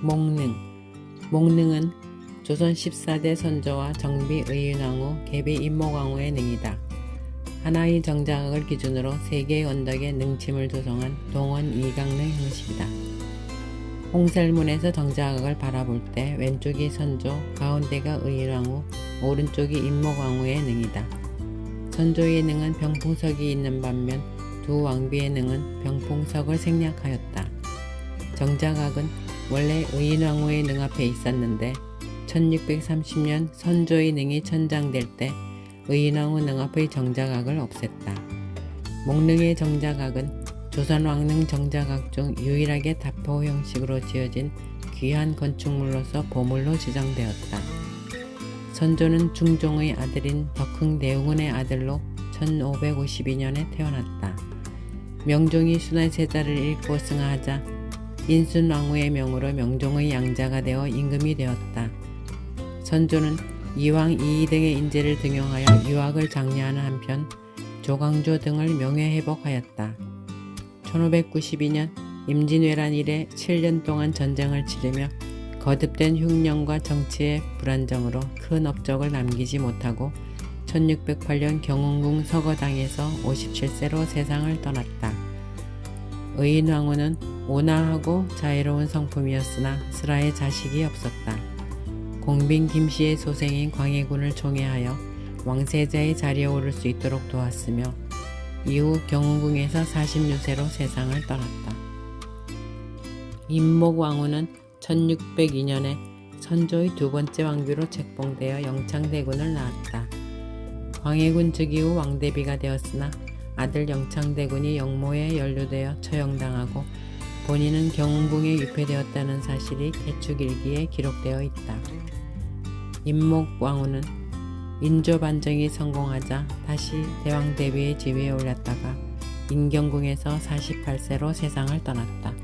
목능 목능은 조선 14대 선조와 정비 의윤왕후 계비 임목왕후의 능이다. 하나의 정자각을 기준으로 세 개의 언덕에 능침을 조성한 동원 이강능 형식이다. 홍살문에서 정자각을 바라볼 때 왼쪽이 선조, 가운데가 의윤왕후, 오른쪽이 임목왕후의 능이다. 선조의 능은 병풍석이 있는 반면 두 왕비의 능은 병풍석을 생략하였다. 정자각은 원래 의인왕후의 능 앞에 있었는데 1630년 선조의 능이 천장될 때 의인왕후 능 앞의 정자각을 없앴다. 목능의 정자각은 조선 왕릉 정자각 중 유일하게 다포 형식으로 지어진 귀한 건축물로서 보물로 지정되었다. 선조는 중종의 아들인 덕흥 대웅은의 아들로 1552년에 태어났다. 명종이 순환세자를 읽고 승하하자 인순왕후의 명으로 명종의 양자가 되어 임금이 되었다. 선조는 이왕 이이 등의 인재를 등용하여 유학을 장려하는 한편 조광조 등을 명예회복하였다. 1592년 임진왜란 이래 7년 동안 전쟁을 치르며 거듭된 흉년과 정치의 불안정으로 큰 업적을 남기지 못하고 1608년 경운궁 서거당에서 57세로 세상을 떠났다. 의인왕후는 온화하고 자애로운 성품이었으나 슬아의 자식이 없었다. 공빈 김씨의 소생인 광해군을 총애하여 왕세자의 자리에 오를 수 있도록 도왔으며 이후 경운궁에서 46세로 세상을 떠났다. 임목왕후는 1602년에 선조의 두 번째 왕비로 책봉되어 영창대군을 낳았다. 광해군 즉위 후 왕대비가 되었으나 아들 영창대군이 영모에 연루되어 처형당하고 본인은 경운궁에 유폐되었다는 사실이 개축일기에 기록되어 있다. 임목 왕후는 인조 반정이 성공하자 다시 대왕 대비의 지위에 올랐다가 인경궁에서 48세로 세상을 떠났다.